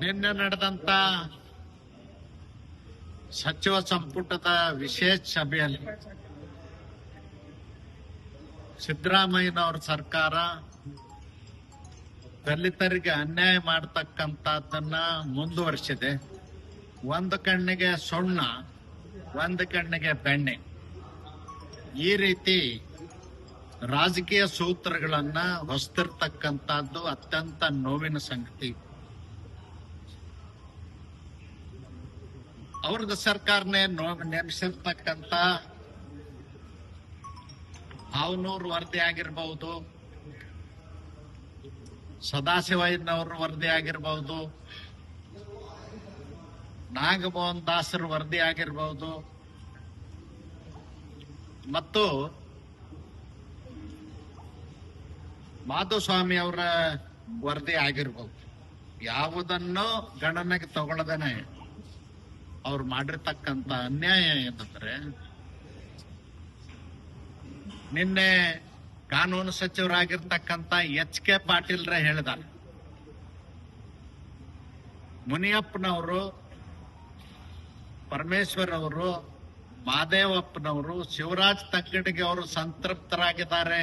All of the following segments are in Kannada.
ನಿನ್ನೆ ನಡೆದಂತ ಸಚಿವ ಸಂಪುಟದ ವಿಶೇಷ ಸಭೆಯಲ್ಲಿ ಸಿದ್ದರಾಮಯ್ಯನವರ ಸರ್ಕಾರ ದಲಿತರಿಗೆ ಅನ್ಯಾಯ ಮಾಡತಕ್ಕಂಥದ್ದನ್ನ ಮುಂದುವರಿಸಿದೆ. ಒಂದು ಕಣ್ಣಿಗೆ ಸುಣ್ಣ, ಒಂದು ಕಣ್ಣಿಗೆ ಬೆಣ್ಣೆ. ಈ ರೀತಿ ರಾಜಕೀಯ ಸೂತ್ರಗಳನ್ನ ಹೊಸ್ತಿರ್ತಕ್ಕಂಥದ್ದು ಅತ್ಯಂತ ನೋವಿನ ಸಂಗತಿ. ಅವ್ರದ್ದು ಸರ್ಕಾರನೇ ನೇಮಿಸಿರ್ತಕ್ಕಂಥ ಹಾವನೂರು ವರದಿ ಆಗಿರ್ಬಹುದು ಸದಾಶಿವಯ್ಯನವ್ರ ವರದಿ ಆಗಿರ್ಬಹುದು ನಾಗಮೋಹನ್ ದಾಸರ ವರದಿ ಆಗಿರ್ಬಹುದು ಮತ್ತು ಮಾಧುಸ್ವಾಮಿ ಅವರ ವರದಿ ಆಗಿರ್ಬಹುದು ಯಾವುದನ್ನು ಗಣನೆಗೆ ತಗೊಳ್ಳದೇನೆ ಅವ್ರು ಮಾಡಿರ್ತಕ್ಕಂತ ಅನ್ಯಾಯ ಏನಂದ್ರೆ ನಿನ್ನೆ ಕಾನೂನು ಸಚಿವರಾಗಿರ್ತಕ್ಕಂತ ಎಚ್ ಕೆ ಪಾಟೀಲ್ರ ಹೇಳಿದ ಮುನಿಯಪ್ಪನವರು ಪರಮೇಶ್ವರ್ ಅವರು ಮಾದೇವಪ್ಪನವರು, ಶಿವರಾಜ್ ತಕ್ಕಡಿಗೆ ಅವರು ಸಂತೃಪ್ತರಾಗಿದ್ದಾರೆ,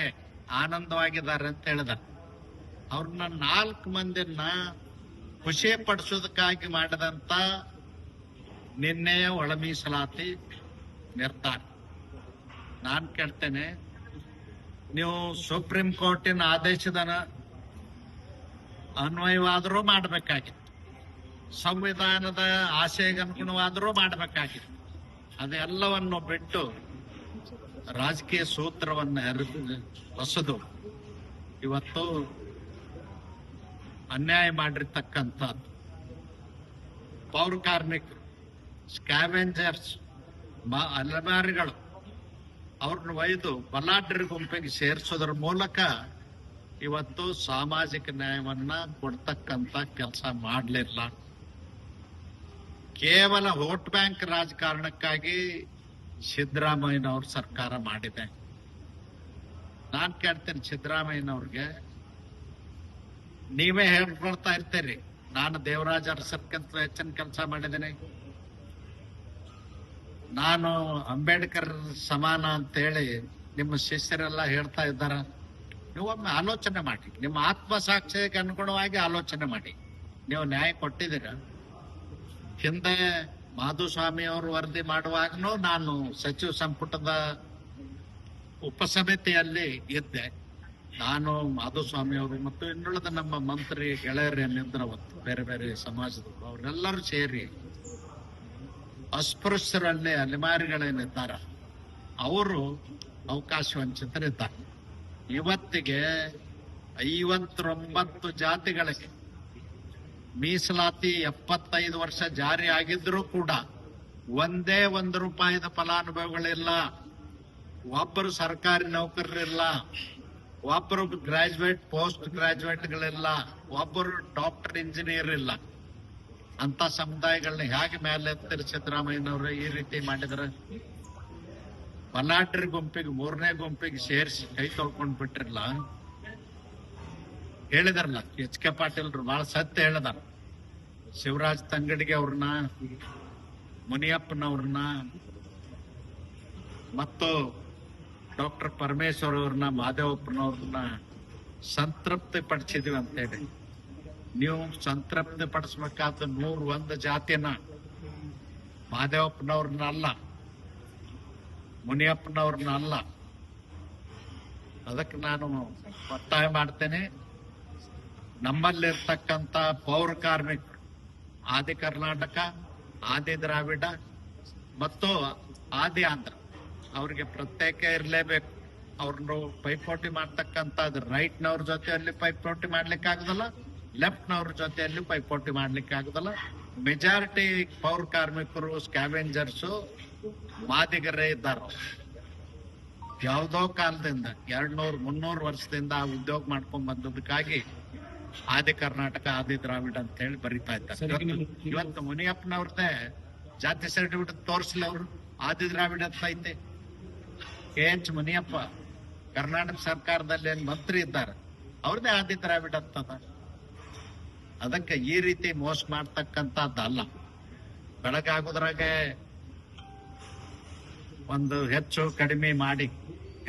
ಆನಂದವಾಗಿದ್ದಾರೆ ಅಂತ ಹೇಳಿದ ಅವ್ರನ್ನ ನಾಲ್ಕು ಮಂದಿನ ಖುಷಿ ಪಡಿಸೋದಕ್ಕಾಗಿ ಮಾಡಿದಂತ ನಿನ್ನೆಯ ಒಳ ಮೀಸಲಾತಿ ನಿರ್ಧಾರ ನಾನ್ ಕೇಳ್ತೇನೆ, ನೀವು ಸುಪ್ರೀಂ ಕೋರ್ಟಿನ ಆದೇಶದ ಅನ್ವಯವಾದರೂ ಮಾಡಬೇಕಾಗಿತ್ತು. ಸಂವಿಧಾನದ ಆಶಯಕ್ಕೆ ಅನುಗುಣವಾದರೂ ಮಾಡಬೇಕಾಗಿತ್ತು. ಅದೆಲ್ಲವನ್ನು ಬಿಟ್ಟು ರಾಜಕೀಯ ಸೂತ್ರವನ್ನ ಹರಿದು ಹೊಸದು. ಇವತ್ತು ಅನ್ಯಾಯ ಮಾಡಿರ್ತಕ್ಕಂಥದ್ದು. ಪೌರ ಕಾರ್ಮಿಕರು. ಸ್ಕ್ಯಾವೆಂಜರ್ಸ್ ಅಲೆಮಾರಿಗಳು ಅವ್ರನ್ನ ಒಯ್ದು ಬಲಾಢ್ಯರ ಗುಂಪಿಗೆ ಸೇರಿಸೋದ್ರ ಮೂಲಕ ಇವತ್ತು ಸಾಮಾಜಿಕ ನ್ಯಾಯವನ್ನ ಕೊಡ್ತಕ್ಕಂತ ಕೆಲಸ ಮಾಡಲಿಲ್ಲ. ಕೇವಲ ವೋಟ್ ಬ್ಯಾಂಕ್ ರಾಜಕಾರಣಕ್ಕಾಗಿ ಸಿದ್ದರಾಮಯ್ಯನವ್ರ ಸರ್ಕಾರ ಮಾಡಿದೆ. ನಾನ್ ಕೇಳ್ತೇನೆ ಸಿದ್ದರಾಮಯ್ಯನವ್ರಿಗೆ. ನೀವೇ ಹೇಳ್ಕೊಳ್ತಾ ಇರ್ತೀರಿ. ನಾನು ದೇವರಾಜ ಅರಸರ್ಕಂತ ಹೆಚ್ಚಿನ ಕೆಲಸ ಮಾಡಿದ್ದೇನೆ. ನಾನು ಅಂಬೇಡ್ಕರ್ ಸಮಾನ ಅಂತ ಹೇಳಿ ನಿಮ್ಮ ಶಿಷ್ಯರೆಲ್ಲ ಹೇಳ್ತಾ ಇದ್ದಾರ ನೀವೊಮ್ಮೆ ಆಲೋಚನೆ ಮಾಡಿ. ನಿಮ್ಮ ಆತ್ಮಸಾಕ್ಷಿಗೆ ಅನುಗುಣವಾಗಿ ಆಲೋಚನೆ ಮಾಡಿ. ನೀವು ನ್ಯಾಯ ಕೊಟ್ಟಿದ್ದೀರ. ಹಿಂದೆ ಮಾಧುಸ್ವಾಮಿ ಅವರು ವರದಿ ಮಾಡುವಾಗನೂ ನಾನು ಸಚಿವ ಸಂಪುಟದ ಉಪಸಮಿತಿಯಲ್ಲಿ ಇದ್ದೆ. ನಾನು ಮಾಧುಸ್ವಾಮಿ ಅವರು ಮತ್ತು ಇನ್ನುಳಿದ ನಮ್ಮ ಮಂತ್ರಿ ಗೆಳೆಯರೇನಿದ್ರು ಅವತ್ತು ಬೇರೆ ಬೇರೆ ಸಮಾಜದವರು, ಅವರೆಲ್ಲರೂ ಸೇರಿ ಅಸ್ಪೃಶ್ಯರಲ್ಲಿ ಅಲೆಮಾರಿಗಳೇನಿದ್ದಾರೆ ಅವರು ಅವಕಾಶ ವಂಚಿತರಿದ್ದಾರೆ ಇವತ್ತಿಗೆ ಐವತ್ತೊಂಬತ್ತು ಜಾತಿಗಳಿಗೆ ಮೀಸಲಾತಿ ಎಪ್ಪತ್ತೈದು ವರ್ಷ ಜಾರಿ ಆಗಿದ್ರೂ ಕೂಡ ಒಂದೇ ಒಂದು ರೂಪಾಯಿದ ಫಲಾನುಭವಿಗಳಿಲ್ಲ. ಒಬ್ಬರು ಸರ್ಕಾರಿ ನೌಕರರಿಲ್ಲ. ಒಬ್ಬರು ಗ್ರಾಜುಯೇಟ್ ಪೋಸ್ಟ್ ಗ್ರಾಜುಯೇಟ್ಗಳಿಲ್ಲ ಒಬ್ಬರು ಡಾಕ್ಟರ್ ಇಂಜಿನಿಯರ್ ಇಲ್ಲ. ಅಂತ ಸಮುದಾಯಗಳನ್ನ ಹೇಗೆ ಮೇಲೆ ಸಿದ್ದರಾಮಯ್ಯನವರು ಈ ರೀತಿ ಮಾಡಿದ್ರ? ಮಲಾಟ್ರಿ ಗುಂಪಿಗೆ, ಮೂರನೇ ಗುಂಪಿಗೆ ಸೇರಿಸಿ ಕೈ ತೊಳ್ಕೊಂಡ್ ಬಿಟ್ಟಿರಲ್ಲ ಹೇಳಿದಾರಲ್ಲ, ಎಚ್ ಕೆ ಪಾಟೀಲ್ರು ಬಹಳ ಸತ್ಯ ಹೇಳಿದಾರ. ಶಿವರಾಜ್ ತಂಗಡಿಗೆ ಅವ್ರನ್ನ, ಮುನಿಯಪ್ಪನವ್ರನ್ನ, ಮತ್ತು ಡಾಕ್ಟರ್ ಪರಮೇಶ್ವರ್ ಅವ್ರನ್ನ, ಮಾದೇವಪ್ಪನವ್ರನ್ನ ಸಂತೃಪ್ತಿ ಪಡಿಸಿದ್ವಿ ಅಂತೇಳಿ. ನೀವು ಸಂತೃಪ್ತಿ ಪಡಿಸ್ಬೇಕಾದ ನೂರ್ ಒಂದು ಜಾತಿನ ಮಾದೇವಪ್ಪನವ್ರನ್ನ ಅಲ್ಲ ಮುನಿಯಪ್ಪನವ್ರನ್ನ ಅಲ್ಲ ಅದಕ್ಕೆ ನಾನು ಒತ್ತಾಯ ಮಾಡ್ತೇನೆ. ನಮ್ಮಲ್ಲಿರ್ತಕ್ಕಂಥ ಪೌರ ಕಾರ್ಮಿಕರು, ಆದಿ ಕರ್ನಾಟಕ, ಆದಿ ದ್ರಾವಿಡ ಮತ್ತು ಆದಿ ಆಂಧ್ರ, ಅವ್ರಿಗೆ ಪ್ರತ್ಯೇಕ ಇರಲೇಬೇಕು. ಅವ್ರನ್ನ ಪೈಪೋಟಿ ಮಾಡ್ತಕ್ಕಂಥದ್ದು ರೈಟ್ನವ್ರ ಜೊತೆ ಅಲ್ಲಿ ಪೈಪೋಟಿ ಮಾಡ್ಲಿಕ್ಕೆ ಆಗುದಲ್ಲ ಲೆಫ್ಟ್ನವ್ರ ಜೊತೆಯಲ್ಲಿ ಪೈಪೋಟಿ ಮಾಡ್ಲಿಕ್ಕೆ ಆಗುದಲ್ಲ. ಮೆಜಾರಿಟಿ ಪೌರ ಕಾರ್ಮಿಕರು ಸ್ಕ್ಯಾವೆಂಜರ್ಸು ಮಾದಿಗರೇ ಇದ್ದಾರೆ. ಯಾವುದೋ ಕಾಲದಿಂದ ಎರಡ್ ನೂರ್ ಮುನ್ನೂರು ವರ್ಷದಿಂದ ಆ ಉದ್ಯೋಗ ಮಾಡ್ಕೊಂಡ್ ಬಂದದಕ್ಕಾಗಿ ಆದಿ ಕರ್ನಾಟಕ ಆದಿ ದ್ರಾವಿಡ ಅಂತ ಹೇಳಿ ಬರಿತಾ ಇದ್ದಾರೆ. ಇವತ್ತು- ಮುನಿಯಪ್ಪನವ್ರದೇ ಮುನಿಯಪ್ಪನವ್ರದ್ದೇ ಜಾತಿ ಸರ್ಟಿಫಿಕೇಟ್ ತೋರಿಸ್ಲಿ ಅವರು. ಆದಿ ದ್ರಾವಿಡ ಅಂತ ಐತೆ. ಕೆ ಎಚ್ ಮುನಿಯಪ್ಪ ಕರ್ನಾಟಕ ಸರ್ಕಾರದಲ್ಲಿ ಏನ್ ಮಂತ್ರಿ ಇದ್ದಾರೆ. ಅವ್ರದೇ ಆದಿ ದ್ರಾವಿಡ ಅಂತದ ಅದಕ್ಕೆ ಈ ರೀತಿ ಮೋಸ ಮಾಡ್ತಕ್ಕಂಥದ್ದಲ್ಲ. ಬೆಳಗಾಗೋದ್ರಾಗೆ ಒಂದು ಹೆಚ್ಚು ಕಡಿಮೆ ಮಾಡಿ,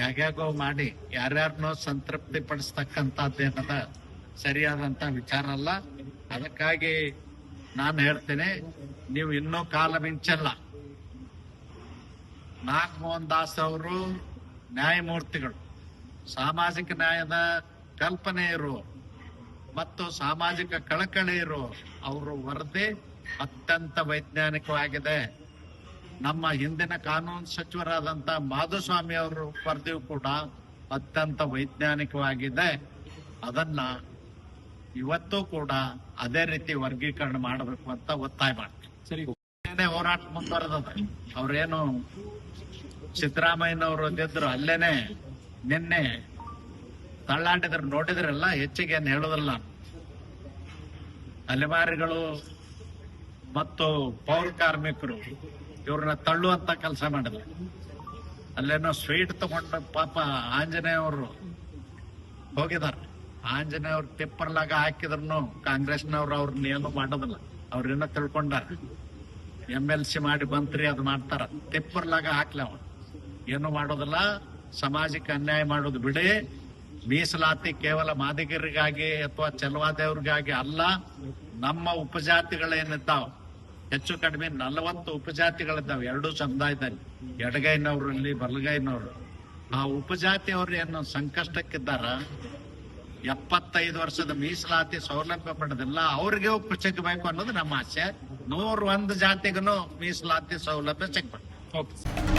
ಹೇಗ್ಯಾಗೋ ಮಾಡಿ, ಯಾರ್ಯಾರನ್ನೋ ಸಂತೃಪ್ತಿ ಪಡಿಸ್ತಕ್ಕಂಥದ್ದೇನದ ಸರಿಯಾದಂತ ವಿಚಾರ ಅಲ್ಲ. ಅದಕ್ಕಾಗಿ ನಾನು ಹೇಳ್ತೇನೆ, ನೀವು ಇನ್ನೂ ಕಾಲ ಮಿಂಚಲ್ಲ. ನಾಗಮೋಹನ್ ದಾಸ್ ಅವರು ನ್ಯಾಯಮೂರ್ತಿಗಳು. ಸಾಮಾಜಿಕ ನ್ಯಾಯದ ಕಲ್ಪನೆ ಇರುವ ಮತ್ತು ಸಾಮಾಜಿಕ ಕಳಕಳಿಯರು ಅವರು ವರದಿ ಅತ್ಯಂತ ವೈಜ್ಞಾನಿಕವಾಗಿದೆ. ನಮ್ಮ ಹಿಂದಿನ ಕಾನೂನು ಸಚಿವರಾದಂತ ಮಾಧುಸ್ವಾಮಿ ಅವರು ವರದಿಯು ಕೂಡ ಅತ್ಯಂತ ವೈಜ್ಞಾನಿಕವಾಗಿದೆ. ಅದನ್ನ ಇವತ್ತು ಕೂಡ ಅದೇ ರೀತಿ ವರ್ಗೀಕರಣ ಮಾಡಬೇಕು ಅಂತ ಒತ್ತಾಯ ಏನೇ ಹೋರಾಟ ಮುಂದುವರೆದ ಅವ್ರೇನು ಸಿದ್ದರಾಮಯ್ಯನವರು ಇದ್ದಿದ್ರು ಅಲ್ಲೇನೆ ನಿನ್ನೆ ತಳ್ಳಾಡಿದ್ರು ನೋಡಿದ್ರಲ್ಲ ಹೆಚ್ಚಿಗೆ ಹೇಳೋದಲ್ಲ ಹೇಳೋದಿಲ್ಲ. ಅಲೆಮಾರಿಗಳು ಮತ್ತು ಪೌರ ಕಾರ್ಮಿಕರು ಇವ್ರನ್ನ ತಳ್ಳುವಂತ ಕೆಲಸ ಮಾಡಿದ್ರು. ಅಲ್ಲೇನೋ ಸ್ವೀಟ್ ತಗೊಂಡ ಪಾಪ ಆಂಜನೇಯವರು ಹೋಗಿದಾರ. ಆಂಜನೇಯವ್ರ ಟಿಪ್ಪರ್ಲಾಗ ಹಾಕಿದ್ರು ಕಾಂಗ್ರೆಸ್ನವ್ರು ಅವ್ರನ್ನ ಏನು ಮಾಡೋದಿಲ್ಲ. ಅವ್ರನ್ನ ತಿಳ್ಕೊಂಡಾರ. ಎಂ ಎಲ್ ಸಿ ಮಾಡಿ ಬಂತ್ರಿ, ಅದು ಮಾಡ್ತಾರ. ತಿಪ್ಪರ್ಲಾಗ ಹಾಕ್ಲಿ ಅವನು ಏನು ಮಾಡೋದಿಲ್ಲ. ಸಮಾಜಕ್ಕೆ ಅನ್ಯಾಯ ಮಾಡೋದು ಬಿಡಿ. ಮೀಸಲಾತಿ ಕೇವಲ ಮಾದಿಗರಿಗಾಗಿ ಅಥವಾ ಚೆಲುವಾದೇವ್ರಿಗಾಗಿ ಅಲ್ಲ, ನಮ್ಮ ಉಪಜಾತಿಗಳೇನಿದ್ದಾವೆ? ಹೆಚ್ಚು ಕಡಿಮೆ ನಲವತ್ತು ಉಪಜಾತಿಗಳಿದ್ದಾವೆ, ಎರಡೂ ಸಮುದಾಯದಲ್ಲಿ. ಎಡಗೈನವರಲ್ಲಿ, ಬಲಗೈನವರು. ಆ ಉಪಜಾತಿಯವರು ಏನು ಸಂಕಷ್ಟಕ್ಕಿದ್ದಾರ? ಎಪ್ಪತ್ತೈದು ವರ್ಷದ ಮೀಸಲಾತಿ ಸೌಲಭ್ಯ ಪಡೆದಿಲ್ಲ ಅವ್ರಿಗೆ ಉಪ್ಪು ಸಿಗಬೇಕು ಅನ್ನೋದು ನಮ್ಮ ಆಸೆ. ನೂರ ಒಂದು ಜಾತಿಗೂ ಮೀಸಲಾತಿ ಸೌಲಭ್ಯ ಸಿಗ್ಬೇಕು.